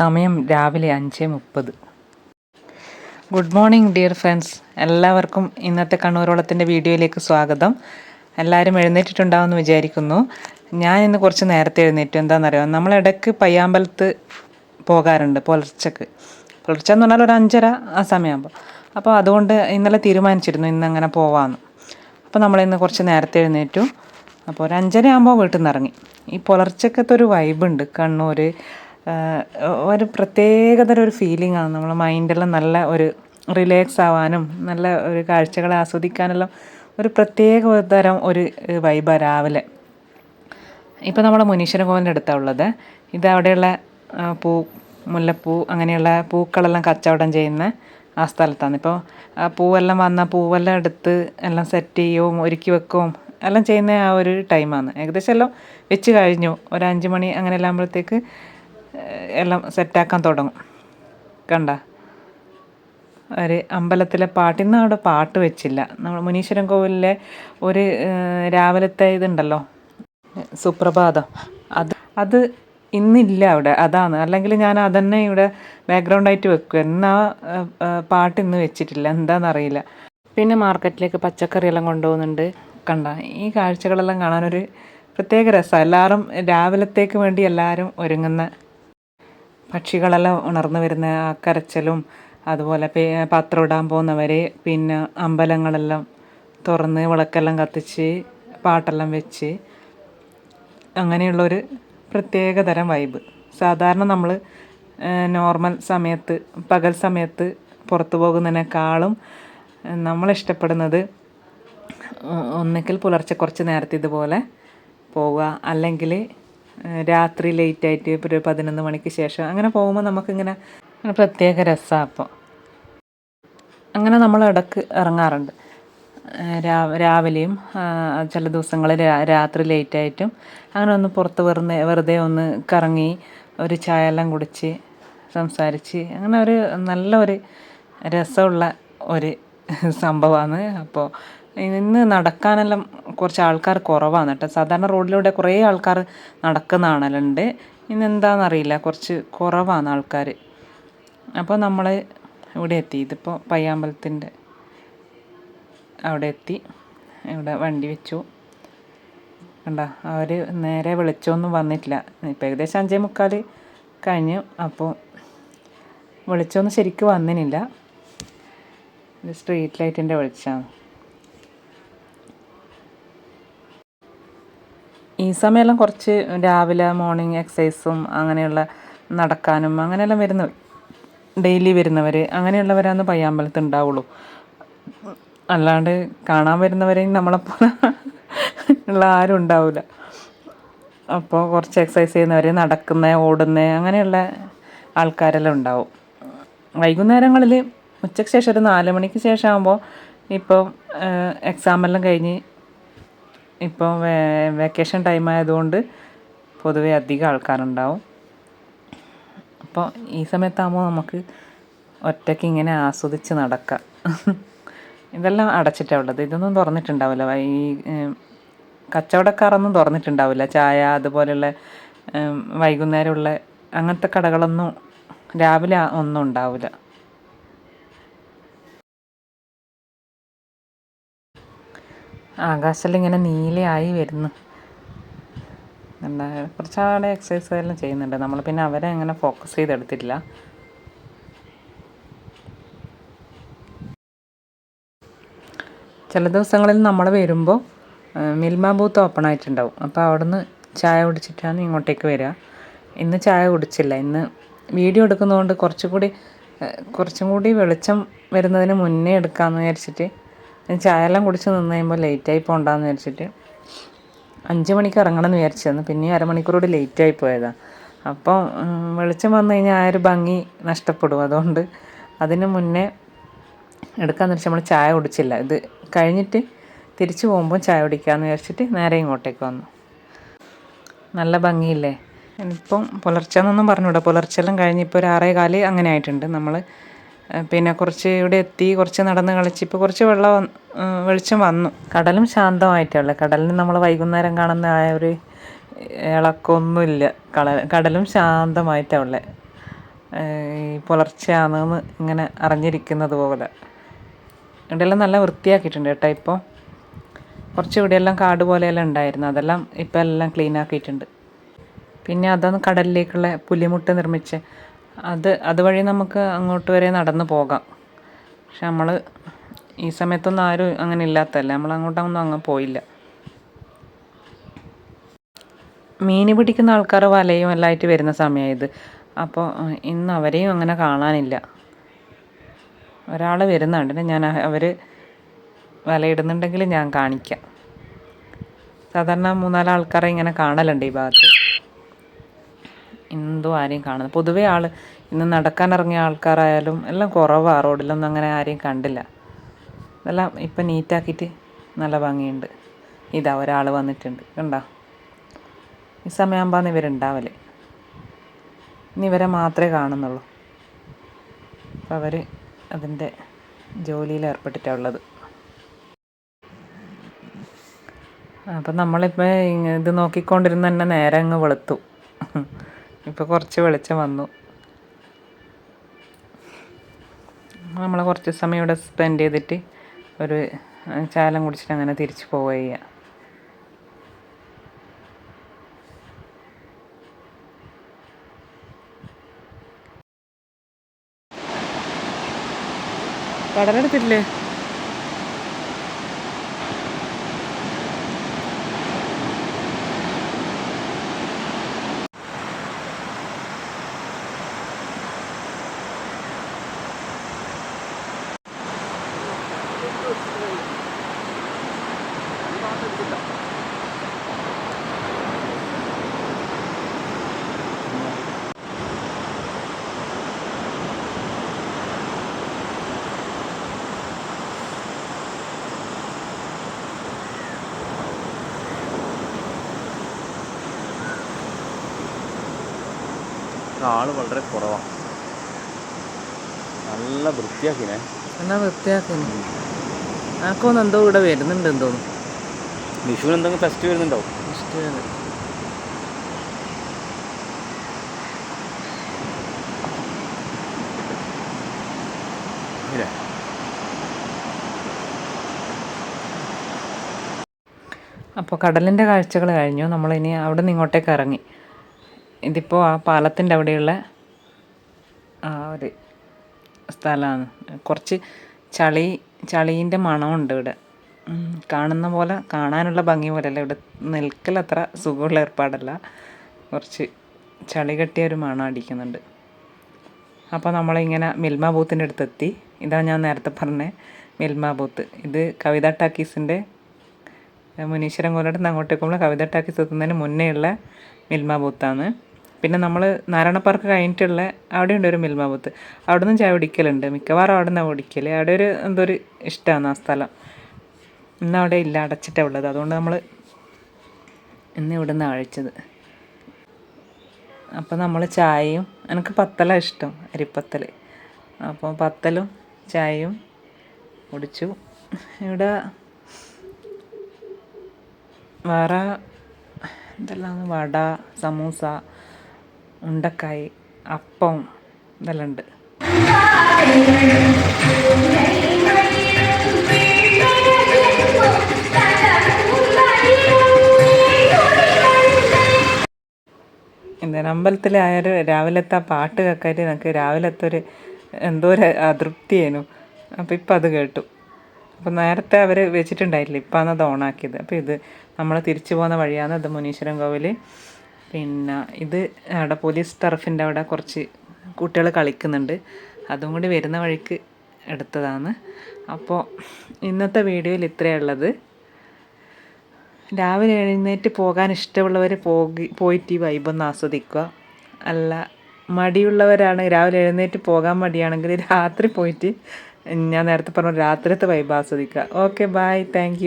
സമയം രാവിലെ അഞ്ച് മുപ്പത്. ഗുഡ് മോർണിംഗ് ഡിയർ ഫ്രണ്ട്സ് എല്ലാവർക്കും ഇന്നത്തെ കണ്ണൂരോളത്തിന്റെ വീഡിയോയിലേക്ക് സ്വാഗതം. എല്ലാവരും എഴുന്നേറ്റിട്ടുണ്ടാവുമെന്ന് വിചാരിക്കുന്നു. ഞാൻ ഇന്ന് കുറച്ച് നേരത്തെ എഴുന്നേറ്റു. എന്താണെന്നറിയോ നമ്മളിടയ്ക്ക് പയ്യാമ്പലത്ത് പോകാറുണ്ട് പുലർച്ചക്ക്. പുലർച്ചെ എന്ന് പറഞ്ഞാൽ ഒരു അഞ്ചര ആ സമയമാകുമ്പോൾ. അപ്പോൾ അതുകൊണ്ട് ഇന്നലെ തീരുമാനിച്ചിരുന്നു ഇന്ന് അങ്ങനെ പോവാമെന്ന് അപ്പോൾ നമ്മളിന്ന് കുറച്ച് നേരത്തെ എഴുന്നേറ്റു. അപ്പോൾ ഒരു അഞ്ചര ആകുമ്പോൾ വീട്ടിൽ നിന്ന് ഇറങ്ങി. ഈ പുലർച്ചക്കത്തെ ഒരു വൈബുണ്ട് കണ്ണൂർ ഒരു പ്രത്യേകതരം ഒരു ഫീലിംഗ് ആണ്. നമ്മളെ മൈൻഡെല്ലാം നല്ല ഒരു റിലാക്സ് ആവാനും നല്ല ഒരു കാഴ്ചകളെ ആസ്വദിക്കാനെല്ലാം ഒരു പ്രത്യേക തരം ഒരു വൈബാണ് രാവിലെ. ഇപ്പോൾ നമ്മൾ മുനീശ്വര കോവിലിന്റെ അടുത്താണ് ഉള്ളത്. ഇത് അവിടെയുള്ള പൂ മുല്ലപ്പൂ അങ്ങനെയുള്ള പൂക്കളെല്ലാം കച്ചവടം ചെയ്യുന്ന ആ സ്ഥലത്താണ്. ഇപ്പോൾ ആ പൂവെല്ലാം വന്ന പൂവെല്ലാം എടുത്ത് എല്ലാം സെറ്റ് ചെയ്യവും ഒരുക്കി വെക്കുകയും എല്ലാം ചെയ്യുന്ന ആ ഒരു ടൈമാണ് ഏകദേശം എല്ലാം വെച്ച് കഴിഞ്ഞു. ഒരു അഞ്ച് മണി അങ്ങനെ എല്ലാം ആകുമ്പോഴത്തേക്ക് എല്ലാം സെറ്റാക്കാൻ തുടങ്ങും. കണ്ട? ഒരു അമ്പലത്തിലെ പാട്ട് ഇന്ന് അവിടെ പാട്ട് വെച്ചില്ല. നമ്മൾ മുനീശ്വരൻ കോവിലിലെ ഒരു രാവിലത്തെ ഇതുണ്ടല്ലോ സുപ്രഭാതം. അത് അത് ഇന്നില്ല അവിടെ. അതാണ്. അല്ലെങ്കിൽ ഞാൻ അതന്നെ ഇവിടെ ബാക്ക്ഗ്രൗണ്ടായിട്ട് വെക്കും. എന്നാ പാട്ട് ഇന്ന് വെച്ചിട്ടില്ല. എന്താണെന്നറിയില്ല പിന്നെ മാർക്കറ്റിലേക്ക് പച്ചക്കറിയെല്ലാം കൊണ്ടുപോകുന്നുണ്ട്. കണ്ട? ഈ കാഴ്ചകളെല്ലാം കാണാനൊരു പ്രത്യേക രസമാണ് എല്ലാവരും രാവിലത്തേക്ക് വേണ്ടി എല്ലാവരും ഒരുങ്ങുന്ന പക്ഷികളെല്ലാം ഉണർന്നു വരുന്ന ആ കരച്ചിലും അതുപോലെ പാത്രം ഇടാൻ പോകുന്നവർ പിന്നെ അമ്പലങ്ങളെല്ലാം തുറന്ന് വിളക്കെല്ലാം കത്തിച്ച് പാട്ടെല്ലാം വെച്ച് അങ്ങനെയുള്ളൊരു പ്രത്യേക തരം വൈബ് സാധാരണ നമ്മൾ നോർമൽ സമയത്ത് പകൽ സമയത്ത് പുറത്തു പോകുന്നതിനേക്കാളും നമ്മൾ ഇഷ്ടപ്പെടുന്നത് ഒന്നുകിൽ പുലർച്ചെ കുറച്ച് നേരത്തെ ഇതുപോലെ പോവുക അല്ലെങ്കിൽ രാത്രി ലേറ്റ് ആയിട്ട് ഇപ്പോൾ ഒരു പതിനൊന്ന് മണിക്ക് ശേഷം അങ്ങനെ പോകുമ്പോൾ നമുക്കിങ്ങനെ അങ്ങനെ പ്രത്യേക രസമാണ് അപ്പോൾ അങ്ങനെ നമ്മൾ ഇടയ്ക്ക് ഇറങ്ങാറുണ്ട്. രാവിലെയും ചില ദിവസങ്ങളിൽ രാത്രി ലേറ്റായിട്ടും അങ്ങനെ ഒന്ന് പുറത്ത് വെറുതെ വെറുതെ ഒന്ന് കറങ്ങി ഒരു ചായ എല്ലാം കുടിച്ച് സംസാരിച്ച് അങ്ങനെ ഒരു നല്ല ഒരു രസമുള്ള ഒരു സംഭവമാണ് അപ്പോൾ ഇന്ന് നടക്കാനെല്ലാം കുറച്ച് ആൾക്കാർ കുറവാണ് കേട്ടോ. സാധാരണ റോഡിലൂടെ കുറേ ആൾക്കാർ നടക്കുന്ന കാണലുണ്ട് ഇന്ന് എന്താണെന്നറിയില്ല കുറച്ച് കുറവാണ് ആൾക്കാർ. അപ്പോൾ നമ്മൾ ഇവിടെ എത്തി. ഇതിപ്പോൾ പയ്യാമ്പലത്തിന്റെ അവിടെ എത്തി. ഇവിടെ വണ്ടി വെച്ചു. കണ്ട അവർ നേരെ വെളിച്ചമൊന്നും വന്നിട്ടില്ല. ഇപ്പം ഏകദേശം അഞ്ചേ മുക്കാൽ കഴിഞ്ഞു. അപ്പോൾ വെളിച്ചമൊന്നും ശരിക്കും വന്നിനില്ല. സ്ട്രീറ്റ് ലൈറ്റിന്റെ വെളിച്ചമാണ്. ഈ സമയമെല്ലാം കുറച്ച് രാവിലെ മോർണിംഗ് എക്സസൈസും അങ്ങനെയുള്ള നടക്കാനും അങ്ങനെയെല്ലാം വരുന്ന ഡെയിലി വരുന്നവർ അങ്ങനെയുള്ളവരാണ് പയ്യാമ്പലത്ത് ഉണ്ടാവുള്ളൂ. അല്ലാണ്ട് കാണാൻ വരുന്നവരെയും നമ്മളെപ്പോലെ ഉള്ള ആരും ഉണ്ടാവില്ല അപ്പോൾ കുറച്ച് എക്സസൈസ് ചെയ്യുന്നവർ നടക്കുന്ന ഓടുന്ന അങ്ങനെയുള്ള ആൾക്കാരെല്ലാം ഉണ്ടാവും. വൈകുന്നേരങ്ങളിൽ ഉച്ചയ്ക്ക് ശേഷം ഒരു നാല് മണിക്ക് ശേഷം ആകുമ്പോൾ ഇപ്പോൾ എക്സാമെല്ലാം കഴിഞ്ഞ് ഇപ്പോൾ വെക്കേഷൻ ടൈം ആയതുകൊണ്ട് പൊതുവേ അധികം ആൾക്കാരുണ്ടാവും. അപ്പോൾ ഈ സമയത്താകുമ്പോൾ നമുക്ക് ഒറ്റയ്ക്ക് ഇങ്ങനെ ആസ്വദിച്ച് നടക്കാം. ഇതെല്ലാം അടച്ചിട്ടാണ് ഉള്ളത്. ഇതൊന്നും തുറന്നിട്ടുണ്ടാവില്ല. ഈ കച്ചവടക്കാരൊന്നും തുറന്നിട്ടുണ്ടാവില്ല. ചായ അതുപോലെയുള്ള വൈകുന്നേരമുള്ള അങ്ങനത്തെ കടകളൊന്നും രാവിലെ ഒന്നും ഉണ്ടാവില്ല. ആകാശമെല്ലാം ഇങ്ങനെ നീലയായി വരുന്നു. എന്താ കുറച്ച് അവിടെ എക്സസൈസ് എല്ലാം ചെയ്യുന്നുണ്ട്. നമ്മൾ പിന്നെ അവരെ അങ്ങനെ ഫോക്കസ് ചെയ്തെടുത്തിട്ടില്ല. ചില ദിവസങ്ങളിൽ നമ്മൾ വരുമ്പോൾ മിൽമ ബൂത്ത് ഓപ്പൺ ആയിട്ടുണ്ടാവും. അപ്പോൾ അവിടുന്ന് ചായ കുടിച്ചിട്ടാണ് ഇങ്ങോട്ടേക്ക് വരിക. ഇന്ന് ചായ കുടിച്ചില്ല. ഇന്ന് വീഡിയോ എടുക്കുന്നതുകൊണ്ട് കുറച്ചുകൂടി കൂടി കുറച്ചും കൂടി വെളിച്ചം വരുന്നതിന് മുന്നേ എടുക്കാമെന്ന് വിചാരിച്ചിട്ട് ഞാൻ ചായ എല്ലാം കുടിച്ച് നിന്ന് കഴിയുമ്പോൾ ലേറ്റായി പോകണ്ടെന്ന് വിചാരിച്ചിട്ട് അഞ്ച് മണിക്ക് ഇറങ്ങണം എന്ന് വിചാരിച്ചിരുന്നു. പിന്നെ അരമണിക്കൂർ കൂടി ലേറ്റായി പോയതാണ് അപ്പോൾ ഉം, വെളിച്ചം വന്നു കഴിഞ്ഞാൽ ആ ഒരു ഭംഗി നഷ്ടപ്പെടും. അതുകൊണ്ട് അതിന് മുന്നേ എടുക്കാന്ന് വെച്ചാൽ നമ്മൾ ചായ കുടിച്ചില്ല. ഇത് കഴിഞ്ഞിട്ട് തിരിച്ചു പോകുമ്പോൾ ചായ കുടിക്കാമെന്ന് വിചാരിച്ചിട്ട് നേരെ ഇങ്ങോട്ടേക്ക് വന്നു. നല്ല ഭംഗിയില്ലേ? ഇപ്പം പുലർച്ചെന്നൊന്നും പറഞ്ഞുകൂടാ. പുലർച്ചെല്ലാം കഴിഞ്ഞ് ഇപ്പോൾ ഒരു ആറേ കാൽ അങ്ങനെ ആയിട്ടുണ്ട്. നമ്മൾ പിന്നെ കുറച്ച് ഇവിടെ എത്തി കുറച്ച് നടന്ന് കളിച്ച് ഇപ്പോൾ കുറച്ച് വെള്ളം വെളിച്ചം വന്നു. കടലും ശാന്തമായിട്ടുള്ള കടലിന് നമ്മൾ വൈകുന്നേരം കാണുന്ന ആ ഒരു ഇളക്കൊന്നുമില്ല. കട കടലും ശാന്തമായിട്ടാണ് ഉള്ളത് ഈ പുലർച്ചയാണെന്ന് ഇങ്ങനെ അറിഞ്ഞിരിക്കുന്നത് പോലെ. ഇവിടെയെല്ലാം നല്ല വൃത്തിയാക്കിയിട്ടുണ്ട് കേട്ടോ ഇപ്പോൾ. കുറച്ച് ഇവിടെയെല്ലാം കാട് പോലെയെല്ലാം ഉണ്ടായിരുന്നു. അതെല്ലാം ഇപ്പോൾ എല്ലാം ക്ലീൻ ആക്കിയിട്ടുണ്ട്. പിന്നെ അതാണ് കടലിലേക്കുള്ള പുലിമുട്ട് നിർമ്മിച്ച് അത് അതുവഴി നമുക്ക് അങ്ങോട്ട് വരെ നടന്നു പോകാം. പക്ഷെ നമ്മൾ ഈ സമയത്തൊന്നും ആരും അങ്ങനെ ഇല്ലാത്തതല്ലേ? നമ്മൾ അങ്ങോട്ടൊന്നും അങ്ങ് പോയില്ല. മീൻ പിടിക്കുന്ന ആൾക്കാർ വലയും എല്ലാം ആയിട്ട് വരുന്ന സമയമായത് അപ്പോൾ ഇന്ന് അവരെയും അങ്ങനെ കാണാനില്ല. ഒരാൾ വരുന്നുണ്ട്. ഞാൻ അവർ വലയിടുന്നുണ്ടെങ്കിൽ ഞാൻ കാണിക്കാം. സാധാരണ മൂന്നാൽ ആൾക്കാരെ ഇങ്ങനെ കാണലുണ്ട് ഈ ഭാഗത്ത്. എന്തോ ആരെയും കാണുന്നത്. പൊതുവേ ആൾ ഇന്ന് നടക്കാനിറങ്ങിയ ആൾക്കാരായാലും എല്ലാം കുറവാണ് റോഡിലൊന്നും അങ്ങനെ ആരെയും കണ്ടില്ല. ഇതെല്ലാം ഇപ്പം നീറ്റാക്കിയിട്ട് നല്ല ഭംഗിയുണ്ട്. ഇതാ ഒരാൾ വന്നിട്ടുണ്ട്. കണ്ടോ? ഈ സമയമാകുമ്പോൾ ഇവരുണ്ടാവൽ. ഇനി ഇവരെ മാത്രമേ കാണുന്നുള്ളൂ. അപ്പം അവർ അതിന്റെ ജോലിയിൽ ഏർപ്പെട്ടിട്ടാണ് അപ്പം നമ്മളിപ്പോൾ ഇത് നോക്കിക്കൊണ്ടിരുന്ന് തന്നെ നേരെ അങ്ങ് വെളുത്തു. ഇപ്പോൾ കുറച്ച് വെളിച്ചം വന്നു. നമ്മൾ കുറച്ച് സമയം ഇവിടെ സ്പെൻഡ് ചെയ്തിട്ട് ഒരു ചാലം കുടിച്ചിട്ട് അങ്ങനെ തിരിച്ചു പോവുക ചെയ്യുക കടലെടുത്തില്ലേ ആൾ വളരെ കുറവാണ് നല്ല വൃത്തിയാക്കിനെ. എന്നാ വൃത്തിയാക്കിനെ. ആക്കൊന്നും എന്തോ ഇവിടെ വരുന്നുണ്ടെന്ന് തോന്നുന്നു. വിഷുവിന് എന്തെങ്കിലും ഫെസ്റ്റ് വരുന്നുണ്ടാവും ഇല്ലേ? അപ്പോൾ കടലിന്റെ കാഴ്ചകൾ കഴിഞ്ഞു. നമ്മളിനി അവിടെ നിന്ന് ഇങ്ങോട്ടേക്ക് ഇറങ്ങി. ഇതിപ്പോൾ ആ പാലത്തിന്റെ അവിടെയുള്ള ആ ഒരു സ്ഥലമാണ്. കുറച്ച് ചളി ചളീന്റെ മണമുണ്ട് ഇവിടെ. കാണുന്ന പോലെ കാണാനുള്ള ഭംഗി പോലെയല്ല. ഇവിടെ നിൽക്കലത്ര സുഖമുള്ള ഏർപ്പാടല്ല. കുറച്ച് ചളി കെട്ടിയ ഒരു മണം അടിക്കുന്നുണ്ട്. അപ്പോൾ നമ്മളിങ്ങനെ മിൽമ ബൂത്തിന്റെ അടുത്തെത്തി. ഇതാണ് ഞാൻ നേരത്തെ പറഞ്ഞ മിൽമ ബൂത്ത്. ഇത് കവിത ടാക്കീസിന്റെ മുനീശ്വരൻ കോലോട്ട് അങ്ങോട്ട് അങ്ങോട്ടേക്ക് പോകുമ്പോൾ കവിത ടാക്കീസ് എത്തുന്നതിന് മുന്നേ ഉള്ള മിൽമ ബൂത്താണ്. പിന്നെ നമ്മൾ നാരായണ പാർക്ക് കഴിഞ്ഞിട്ടുള്ള അവിടെയുണ്ട് ഒരു മിൽമ ബൂത്ത്. അവിടെ നിന്ന് ചായ കുടിക്കലുണ്ട്. മിക്കവാറും അവിടെ നിന്നാണ് കുടിക്കൽ അവിടെ ഒരു എന്തോ ഒരു ഇഷ്ടമാണ് ആ സ്ഥലം. ഇന്ന് അവിടെ ഇല്ല അടച്ചിട്ടാണ് ഉള്ളത്. അതുകൊണ്ട് നമ്മൾ ഇന്ന് ഇവിടെ നിന്ന് അഴിച്ചത് അപ്പോൾ നമ്മൾ ചായയും എനിക്ക് പത്തല ഇഷ്ടം അരിപ്പത്തൽ അപ്പോൾ പത്തലും ചായയും കുടിച്ചു. ഇവിടെ വേറെ എന്തെല്ലാം വട സമൂസ ഉണ്ടക്കായി അപ്പം ഇതെല്ലാം ഉണ്ട്. എന്താണ് ഒരു രാവിലത്തെ ആ പാട്ട് കേൾക്കാറ്റ് നമുക്ക് രാവിലത്തെ ഒരു എന്തോ ഒരു അതൃപ്തിയേനു. അപ്പോൾ ഇപ്പം അത് കേട്ടു. അപ്പോൾ നേരത്തെ അവർ വെച്ചിട്ടുണ്ടായില്ല ഇപ്പം അത് ഓണാക്കിയത്. അപ്പോൾ ഇത് നമ്മൾ തിരിച്ചു പോകുന്ന വഴിയാണ് ഇത് മുനീശ്വരൻ കോവിൽ പിന്നെ ഇത് അവിടെ പോലീസ് ടർഫിന്റെ അവിടെ കുറച്ച് കുട്ടികൾ കളിക്കുന്നുണ്ട്. അതും കൂടി വരുന്ന വഴിക്ക് എടുത്തതാണ്. അപ്പോൾ ഇന്നത്തെ വീഡിയോയിൽ ഇത്രയേ ഉള്ളത്. രാവിലെ എഴുന്നേറ്റ് പോകാൻ ഇഷ്ടമുള്ളവർ പോകി പോയിട്ട് ഈ വൈബൊന്ന് ആസ്വദിക്കുക. അല്ല മടിയുള്ളവരാണ് രാവിലെ എഴുന്നേറ്റ് പോകാൻ മടിയാണെങ്കിൽ രാത്രി പോയിട്ട് ഞാൻ നേരത്തെ പറഞ്ഞ രാത്രിത്തെ വൈബ് ആസ്വദിക്കുക. Okay bye thank